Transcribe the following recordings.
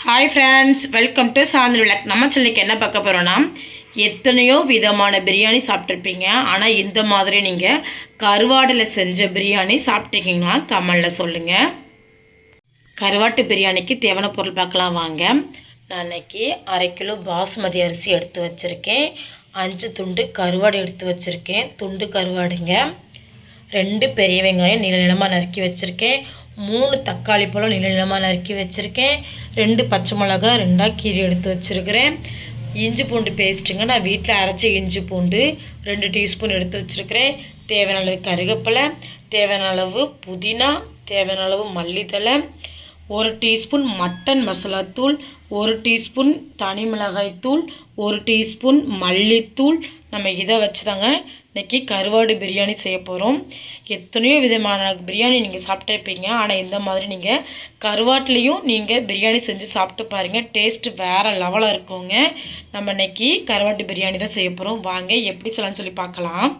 Hi friends welcome to சாயந்தர விளக் நம்ம சொல்லிக்கு என்ன பார்க்க போகிறோன்னா எத்தனையோ விதமான பிரியாணி சாப்பிட்ருப்பீங்க ஆனால் இந்த மாதிரி நீங்கள் கருவாடில் செஞ்ச பிரியாணி சாப்பிட்டீங்கன்னா கமலில் சொல்லுங்கள் கருவாட்டு பிரியாணிக்கு தேவையான பொருள் பார்க்கலாம் வாங்க. நான் இன்றைக்கி அரை கிலோ பாசுமதி அரிசி எடுத்து வச்சுருக்கேன். அஞ்சு துண்டு கருவாடு எடுத்து வச்சுருக்கேன். துண்டு கருவாடுங்க. ரெண்டு பெரிய வெங்காயம் நீள நிலமாக நறுக்கி வச்சுருக்கேன். மூணு தக்காளி பழம் நீள நிலமாக நறுக்கி வச்சுருக்கேன். ரெண்டு பச்சை மிளகா ரெண்டாக கீரி எடுத்து வச்சுருக்கிறேன். இஞ்சி பூண்டு பேஸ்ட்டுங்க நான் வீட்டில் அரைச்ச இஞ்சி பூண்டு ரெண்டு டீஸ்பூன் எடுத்து வச்சுருக்கிறேன். தேவையான அளவு கருவேப்பிலை தேவையான அளவு புதினா தேவையான அளவு மல்லித்தழை ஒரு டீஸ்பூன் மட்டன் மசாலாத்தூள் ஒரு டீஸ்பூன் தனி மிளகாய் தூள் ஒரு டீஸ்பூன் மல்லித்தூள். நம்ம இதை வச்சு தாங்க இன்றைக்கி கருவாடு பிரியாணி செய்ய போகிறோம் எத்தனையோ விதமான பிரியாணி நீங்கள் சாப்பிட்டுருப்பீங்க ஆனால் இந்த மாதிரி நீங்கள் கருவாட்டிலையும் நீங்கள் பிரியாணி செஞ்சு சாப்பிட்டு பாருங்கள் டேஸ்ட்டு வேறு லெவலாக இருக்குங்க. நம்ம இன்றைக்கி கருவாட்டு பிரியாணி தான் செய்ய போகிறோம் வாங்க எப்படி சொல்லலாம்னு சொல்லி பார்க்கலாம்.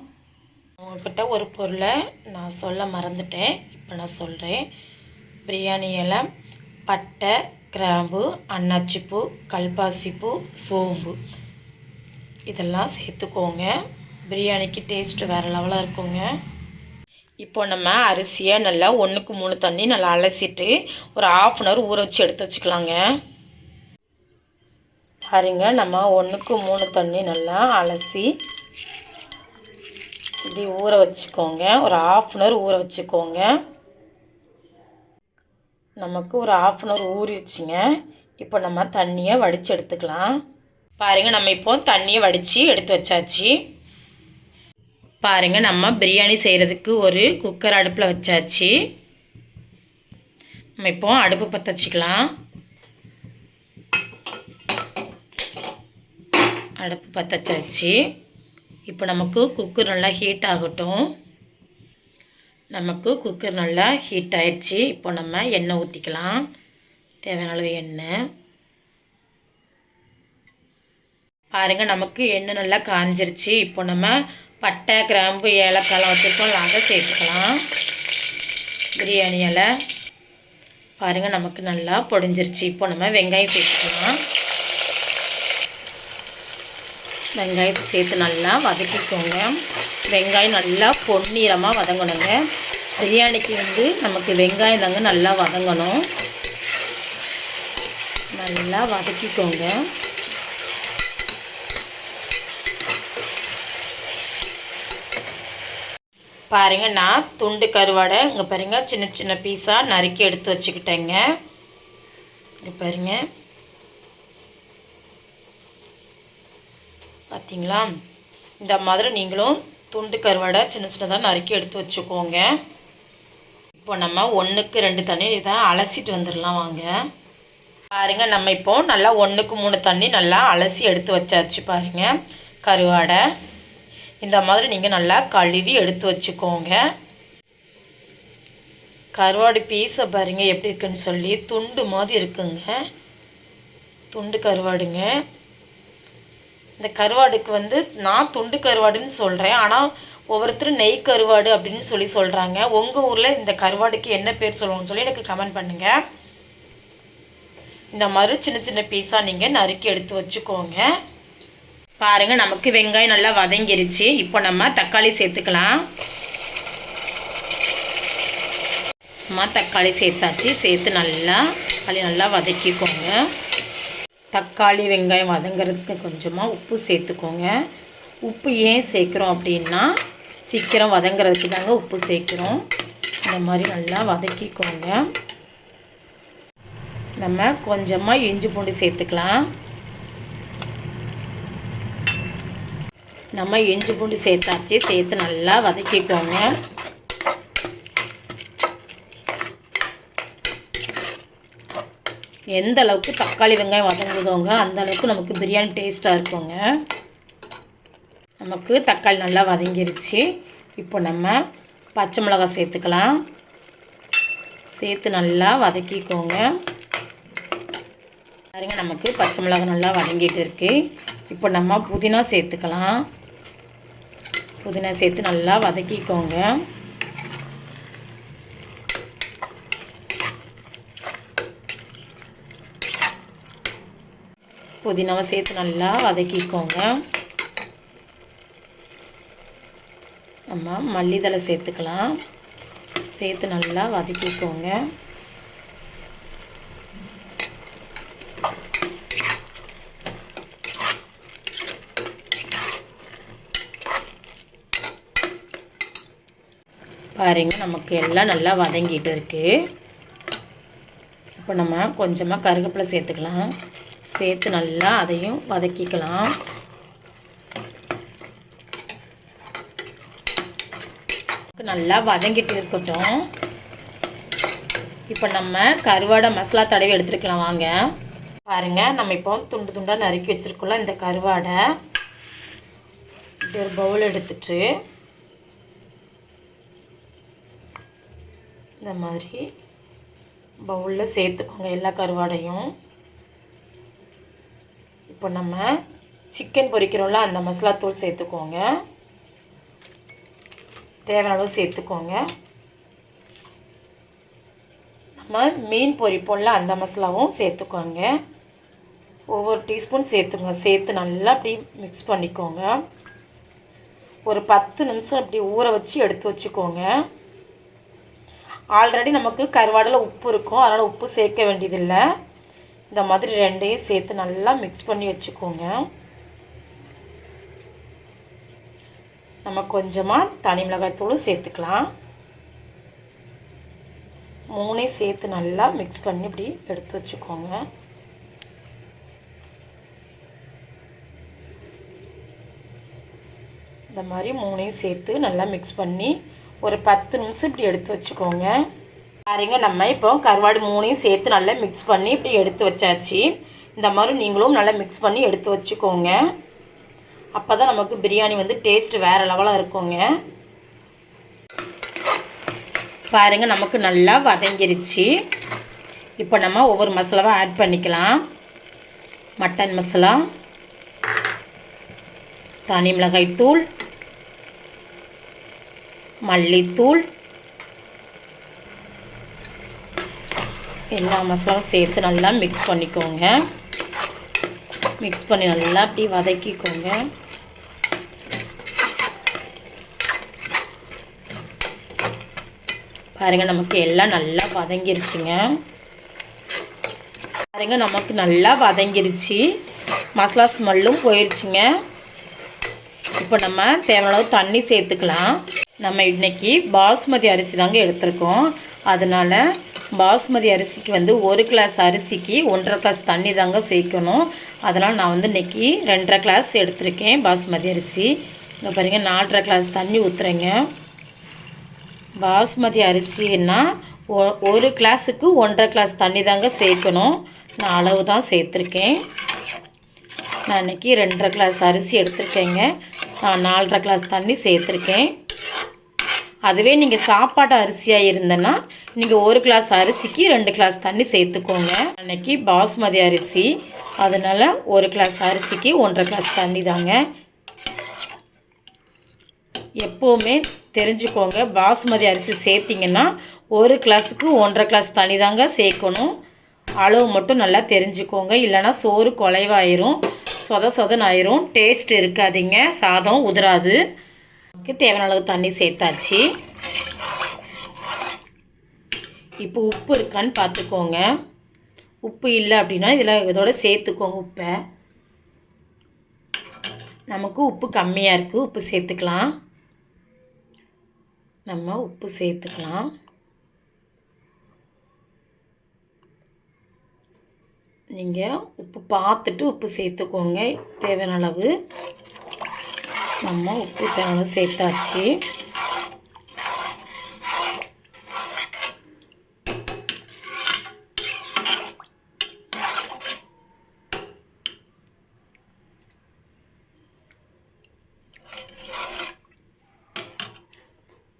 உங்கள்கிட்ட ஒரு பொருளை நான் சொல்ல மறந்துட்டேன். இப்போ நான் சொல்கிறேன் பிரியாணி இலை பட்டை கிராம்பு அன்னாச்சிப்பூ கல்பாசிப்பூ சோம்பு. இதெல்லாம் சேர்த்துக்கோங்க. பிரியாணிக்கு டேஸ்ட்டு வேறு லெவலாக இருக்குங்க. இப்போ நம்ம அரிசியை நல்லா ஒன்றுக்கு மூணு தண்ணி நல்லா அலசிட்டு ஒரு ஆஃப் அன் ஹவர் ஊற வச்சு எடுத்து வச்சுக்கலாங்க. பாருங்க நம்ம ஒன்றுக்கு மூணு தண்ணி நல்லா அலசி இப்படி ஊற வச்சுக்கோங்க. ஒரு ஆஃப் அன் ஹவர் ஊற வச்சுக்கோங்க. நமக்கு ஒரு ஆஃப் அன் ஹவர் ஊறிடுச்சுங்க. இப்போ நம்ம தண்ணியை வடித்து எடுத்துக்கலாம். பாருங்கள் நம்ம இப்போ தண்ணியை வடித்து எடுத்து வச்சாச்சு. பாருங்கள் நம்ம பிரியாணி செய்கிறதுக்கு ஒரு குக்கர் அடுப்பில் வச்சாச்சு. நம்ம இப்போ அடுப்பு பற்ற வச்சுக்கலாம் அடுப்பு பற்ற வச்சாச்சு இப்போ நமக்கு குக்கர் நல்லா ஹீட் ஆகட்டும். நமக்கு குக்கர் நல்லா ஹீட் ஆயிடுச்சு இப்போ நம்ம எண்ணெய் ஊற்றிக்கலாம் தேவையான அளவு எண்ணெய். பாருங்கள் நமக்கு எண்ணெய் நல்லா காஞ்சிருச்சு. இப்போ நம்ம பட்டை கிராம்பு ஏலக்காய்லாம் வச்சுருக்கோம். அதை சேர்த்துக்கலாம். பிரியாணி இலை. பாருங்கள் நமக்கு நல்லா பொடிஞ்சிருச்சு. இப்போ நம்ம வெங்காயம் சேர்த்துக்கலாம். வெங்காயத்தை சேர்த்து நல்லா வதக்கிக்கோங்க. வெங்காயம் நல்லா பொன்னிறமாக வதங்கணுங்க. பிரியாணிக்கு வந்து நமக்கு வெங்காயம் தாங்க நல்லா வதங்கணும். நல்லா வதக்கிக்கோங்க. பாருங்க நான் துண்டு கருவாடை இங்கே பாருங்க சின்ன சின்ன பீஸாக நறுக்கி எடுத்து வச்சுக்கிட்டேங்க. இங்கே பாருங்க. பார்த்தீங்களா இந்த மாதிரி நீங்களும் துண்டு கருவாடை சின்ன சின்னதாக நறுக்கி எடுத்து வச்சுக்கோங்க. இப்போ நம்ம ஒன்றுக்கு ரெண்டு தண்ணி இதை அலசிட்டு வந்துடலாம் வாங்க. பாருங்க நம்ம இப்போ நல்லா ஒன்றுக்கு மூணு தண்ணி நல்லா அலசி எடுத்து வச்சாச்சு பாருங்கள் கருவாடை. இந்த மாதிரி நீங்கள் நல்லா கழுவி எடுத்து வச்சுக்கோங்க. கருவாடு பீஸை பாருங்கள் எப்படி இருக்குன்னு சொல்லி. துண்டு மாதிரி இருக்குங்க. துண்டு கருவாடுங்க. இந்த கருவாடுக்கு வந்து நான் துண்டு கருவாடுன்னு சொல்கிறேன் ஆனால் ஒவ்வொருத்தரும் நெய் கருவாடு அப்படின்னு சொல்லி சொல்கிறாங்க உங்கள் ஊரில் இந்த கருவாடுக்கு என்ன பேர் சொல்லுவோம்னு சொல்லி எனக்கு கமெண்ட் பண்ணுங்கள் இந்த மாதிரி சின்ன சின்ன பீஸாக நீங்கள் நறுக்கி எடுத்து வச்சுக்கோங்க. பாருங்கள் நமக்கு வெங்காயம் நல்லா வதங்கிருச்சு. இப்போ நம்ம தக்காளி சேர்த்துக்கலாம். அம்மா தக்காளி சேர்த்தாச்சு. சேர்த்து நல்லா தக்காளி நல்லா வதக்கிக்கோங்க. தக்காளி வெங்காயம் வதங்கிறதுக்கு கொஞ்சமாக உப்பு சேர்த்துக்கோங்க. உப்பு ஏன் சேர்க்குறோம் அப்படின்னா சீக்கிரம் வதங்கிறதுக்கு தாங்க உப்பு சேர்க்குறோம். இந்த மாதிரி நல்லா வதக்கிக்கோங்க. நம்ம கொஞ்சமாக இஞ்சி பூண்டு சேர்த்துக்கலாம். நம்ம இஞ்சி பூண்டு சேர்த்தாச்சு சேர்த்து நல்லா வதக்கிக்கோங்க. எந்த அளவுக்கு தக்காளி வெங்காயம் வதங்குதோங்க அந்த அளவுக்கு நமக்கு பிரியாணி டேஸ்ட்டாக இருக்குங்க. நமக்கு தக்காளி நல்லா வதங்கிருச்சு. இப்போ நம்ம பச்சை மிளகாய் சேர்த்துக்கலாம். சேர்த்து நல்லா வதக்கிக்கோங்க. பாருங்க நமக்கு பச்சை மிளகாய் நல்லா வதங்கிட்டு இருக்கு. இப்போ நம்ம புதினா சேர்த்துக்கலாம். புதினா சேர்த்து நல்லா வதக்கிக்கோங்க. புதினாவை சேர்த்து நல்லா வதக்கிக்கோங்க. நம்ம மல்லித்தலை சேர்த்துக்கலாம். சேர்த்து நல்லா வதக்கிக்கோங்க. பாருங்க நமக்கு எல்லாம் நல்லா வதங்கிட்டு இருக்குது இப்போ நம்ம கொஞ்சமாக கருவேப்பிலை சேர்த்துக்கலாம். சேர்த்து நல்லா அதையும் வதக்கிக்கலாம். நல்லா வதங்கிட்டு இருக்கட்டும். இப்போ நம்ம கருவாடை மசாலா தடவி எடுத்துருக்கலாம் வாங்க. பாருங்கள் நம்ம இப்போ துண்டு துண்டாக நறுக்கி வச்சுருக்கோம்ல இந்த கருவாடை. இப்படி ஒரு பவுல் எடுத்துட்டு இந்த மாதிரி பவுலில் சேர்த்துக்கோங்க எல்லா கருவாடையும். இப்போ நம்ம சிக்கன் பொரிக்கிறோம்ல அந்த மசாலா தூள் சேர்த்துக்கோங்க. தேவையான அளவு சேர்த்துக்கோங்க. நம்ம மீன் பொரிப்போம்ல அந்த மசாலாவும் சேர்த்துக்கோங்க. ஒவ்வொரு டீஸ்பூன் சேர்த்துக்கோங்க சேர்த்து நல்லா அப்படி மிக்ஸ் பண்ணிக்கோங்க. ஒரு பத்து நிமிஷம் அப்படி ஊற வச்சு எடுத்து வச்சுக்கோங்க. ஆல்ரெடி நமக்கு கருவாடில் உப்பு இருக்கும். அதனால் உப்பு சேர்க்க வேண்டியதில்லை. இந்த மாதிரி ரெண்டையும் சேர்த்து நல்லா மிக்ஸ் பண்ணி வச்சுக்கோங்க. நம்ம கொஞ்சமாக தனி மிளகாய்த்தூளும் சேர்த்துக்கலாம். மூணையும் சேர்த்து நல்லா மிக்ஸ் பண்ணி இப்படி எடுத்து வச்சுக்கோங்க. இந்த மாதிரி மூணையும் சேர்த்து நல்லா மிக்ஸ் பண்ணி ஒரு பத்து நிமிஷம் இப்படி எடுத்து வச்சுக்கோங்க. பாருங்க நம்ம இப்போ கருவாடு மூணையும் சேர்த்து நல்லா மிக்ஸ் பண்ணி இப்படி எடுத்து வச்சாச்சு. இந்த மாதிரி நீங்களும் நல்லா மிக்ஸ் பண்ணி எடுத்து வச்சுக்கோங்க. அப்போ தான் நமக்கு பிரியாணி வந்து டேஸ்ட் வேறு லெவலாக இருக்குங்க. பாருங்கள் நமக்கு நல்லா வதங்கிருச்சு. இப்போ நம்ம ஒவ்வொரு மசாலாவும் ஆட் பண்ணிக்கலாம். மட்டன் மசாலா தனி மிளகாய் தூள் மல்லித்தூள். எல்லா மசாலாவும் சேர்த்து நல்லா மிக்ஸ் பண்ணிக்கோங்க. மிக்ஸ் பண்ணி நல்லா அப்படி வதக்கிக்கோங்க. பாருங்கள் நமக்கு எல்லாம் நல்லா வதங்கிருச்சுங்க. பாருங்கள் நமக்கு நல்லா வதங்கிருச்சு. மசாலா ஸ்மெல்லும் போயிடுச்சுங்க இப்போ நம்ம தேவையான தண்ணி சேர்த்துக்கலாம். நம்ம இன்றைக்கி பாஸ்மதி அரிசி தாங்க எடுத்திருக்கோம். அதனால் பாஸ்மதி அரிசிக்கு வந்து ஒரு கிளாஸ் அரிசிக்கு ஒன்றரை கிளாஸ் தண்ணி தாங்க சேர்க்கணும். அதனால் நான் வந்து இன்றைக்கி ரெண்டரை கிளாஸ் எடுத்திருக்கேன் பாஸ்மதி அரிசி. இங்கே பாருங்கள் நாலரை கிளாஸ் தண்ணி ஊற்றுறேங்க பாஸ்மதி அரிசின்னா ஒரு கிளாஸுக்கு ஒன்றரை கிளாஸ் தண்ணி தாங்க சேர்க்கணும். நான் அளவு தான் சேர்த்துருக்கேன். நான் இன்றைக்கி ரெண்டரை கிளாஸ் அரிசி எடுத்திருக்கேங்க. நான் நாலரை கிளாஸ் தண்ணி சேர்த்துருக்கேன். அதுவே நீங்கள் சாப்பாட்டு அரிசியாக இருந்தேன்னா நீங்கள் ஒரு கிளாஸ் அரிசிக்கு ரெண்டு கிளாஸ் தண்ணி சேர்த்துக்கோங்க. அன்றைக்கி பாஸ்மதி அரிசி. அதனால் ஒரு கிளாஸ் அரிசிக்கு ஒன்றரை கிளாஸ் தண்ணி தாங்க. எப்போவுமே தெரிஞ்சுக்கோங்க பாஸ்மதி அரிசி சேர்த்திங்கன்னா ஒரு கிளாஸுக்கு ஒன்றரை கிளாஸ் தண்ணி தாங்க சேர்க்கணும். அளவு மட்டும் நல்லா தெரிஞ்சுக்கோங்க. இல்லைனா சோறு குலைவாயிரும் சொத சொதன் ஆயிரும் டேஸ்ட் இருக்காதிங்க சாதம் உதிராது. தேவையான அளவு தண்ணி சேர்த்தாச்சு. இப்போ உப்பு இருக்கான்னு பார்த்துக்கோங்க. உப்பு இல்லை அப்படின்னா இதில் இதோட சேர்த்துக்கோங்க உப்பை. நமக்கு உப்பு கம்மியாக இருக்குது உப்பு சேர்த்துக்கலாம். நம்ம உப்பு சேர்த்துக்கலாம். நீங்கள் உப்பு பார்த்துட்டு உப்பு சேர்த்துக்கோங்க தேவையான அளவு. நம்ம உப்பு தேவையான சேர்த்தாச்சு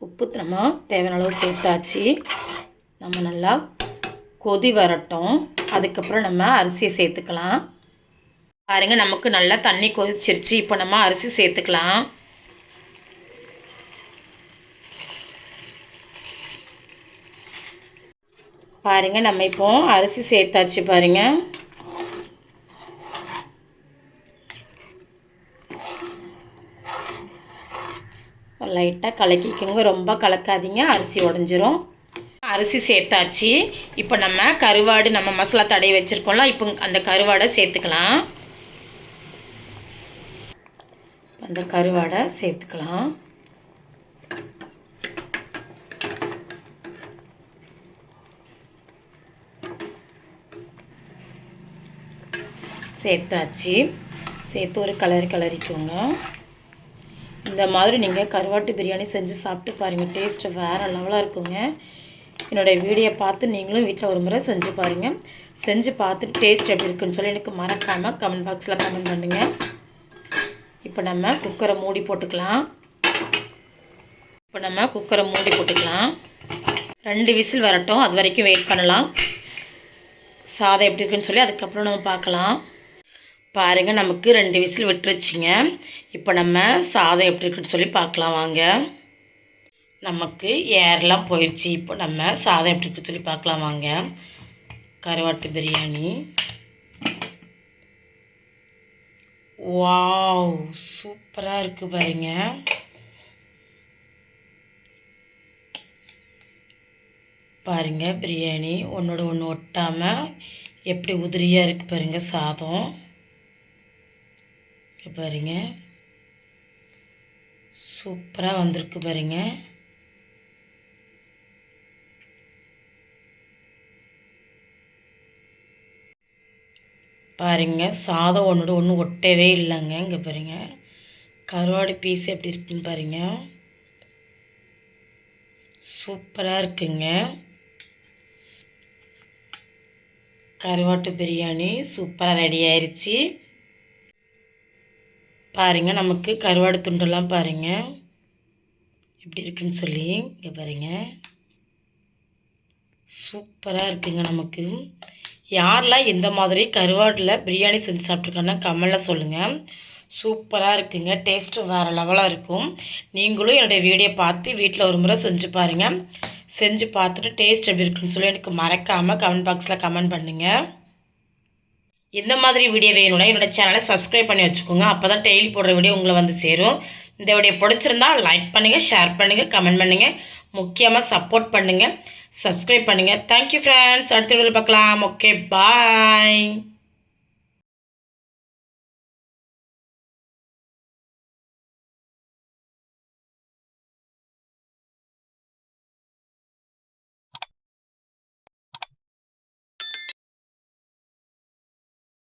உப்பு நம்ம தேவையான அளவு சேர்த்தாச்சு. நம்ம நல்லா கொதி வரட்டும். அதுக்கப்புறம் நம்ம அரிசியை சேர்த்துக்கலாம். பாருங்கள் நமக்கு நல்லா தண்ணி கொதிச்சிருச்சு. இப்போ நம்ம அரிசி சேர்த்துக்கலாம். பாருங்கள் நம்ம இப்போ அரிசி சேர்த்தாச்சு பாருங்கள் லைட்டாக கலக்கிக்கோங்க. ரொம்ப கலக்காதீங்க. அரிசி உடஞ்சிரும். அரிசி சேர்த்தாச்சு. இப்போ நம்ம கருவாடு நம்ம மசாலா தடவி வச்சுருக்கோம்ல இப்போ அந்த கருவாடை சேர்த்துக்கலாம். அந்த கருவாடை சேர்த்துக்கலாம். சேர்த்தாச்சு. சேர்த்து ஒரு கலர் கலரிக்கோங்க. இந்த மாதிரி நீங்கள் கருவாட்டு பிரியாணி செஞ்சு சாப்பிட்டு பாருங்கள் டேஸ்ட்டு வேறு லெவலாக இருக்குங்க. என்னோடய வீடியோ பார்த்து நீங்களும் வீட்டில் ஒரு முறை செஞ்சு பாருங்கள் செஞ்சு பார்த்துட்டு டேஸ்ட் எப்படி இருக்குன்னு சொல்லி எனக்கு மறக்காமல் கமெண்ட் பாக்ஸில் கமெண்ட் பண்ணுங்கள் இப்போ நம்ம குக்கரை மூடி போட்டுக்கலாம். இப்போ நம்ம குக்கரை மூடி போட்டுக்கலாம். ரெண்டு விசில் வரட்டும். அது வரைக்கும் வெயிட் பண்ணலாம். சாதம் எப்படி இருக்குன்னு சொல்லி அதுக்கப்புறம் நம்ம பார்க்கலாம். பாருங்கள் நமக்கு ரெண்டு விசில் விட்டுருச்சிங்க. இப்போ நம்ம சாதம் எப்படி இருக்குன்னு சொல்லி பார்க்கலாம் வாங்க. நமக்கு ஏர்லாம் போயிடுச்சு இப்போ நம்ம சாதம் எப்படி இருக்குன்னு சொல்லி பார்க்கலாம் வாங்க. கருவாட்டு பிரியாணி. வாவ் சூப்பராக இருக்குது பாருங்க. பாருங்க பிரியாணி ஒன்றோட ஒன்று ஒட்டாமல் எப்படி உதிரியாக இருக்குது பாருங்கள் சாதம். இங்க பாருங்க. சூப்பராக வந்திருக்கு பாருங்க. பாருங்க சாதம் ஒன்றோட ஒன்று ஒட்டவே இல்லைங்க இங்கே பாருங்க. கருவாடு பீஸ் எப்படி இருக்குன்னு பாருங்க. சூப்பராக இருக்குங்க. கருவாட்டு பிரியாணி சூப்பராக ரெடி ஆயிடுச்சு பாருங்கள் நமக்கு கருவாடு துண்டெல்லாம் பாருங்கள் எப்படி இருக்குன்னு சொல்லி இங்கே பாருங்க. சூப்பராக இருக்குங்க நமக்கு. யாரெல்லாம் இந்த மாதிரி கருவாட்டில் பிரியாணி செஞ்சு சாப்பிட்ருக்காங்கன்னா கமெண்டில் சொல்லுங்கள் சூப்பராக இருக்குங்க டேஸ்ட்டு வேறு லெவலாக இருக்கும். நீங்களும் என்னுடைய வீடியோ பார்த்து வீட்டில் ஒரு முறை செஞ்சு பாருங்கள் செஞ்சு பார்த்துட்டு டேஸ்ட் எப்படி இருக்குன்னு சொல்லி எனக்கு மறக்காமல் கமெண்ட் பாக்ஸில் கமெண்ட் பண்ணுங்கள் இந்த மாதிரி வீடியோ வேணும்னா என்னோடய சேனலை சப்ஸ்கிரைப் பண்ணி வச்சுக்கோங்க. அப்போ தான் டெய்லி போடுற வீடியோ உங்களை வந்து சேரும். இந்த வீடியோ பிடிச்சிருந்தா லைக் பண்ணுங்கள் ஷேர் பண்ணுங்கள் கமெண்ட் பண்ணுங்கள் முக்கியமாக சப்போர்ட் பண்ணுங்கள் சப்ஸ்கிரைப் பண்ணுங்கள் தேங்க்யூ ஃப்ரெண்ட்ஸ் அடுத்த வீடியோவில் பார்க்கலாம். Okay bye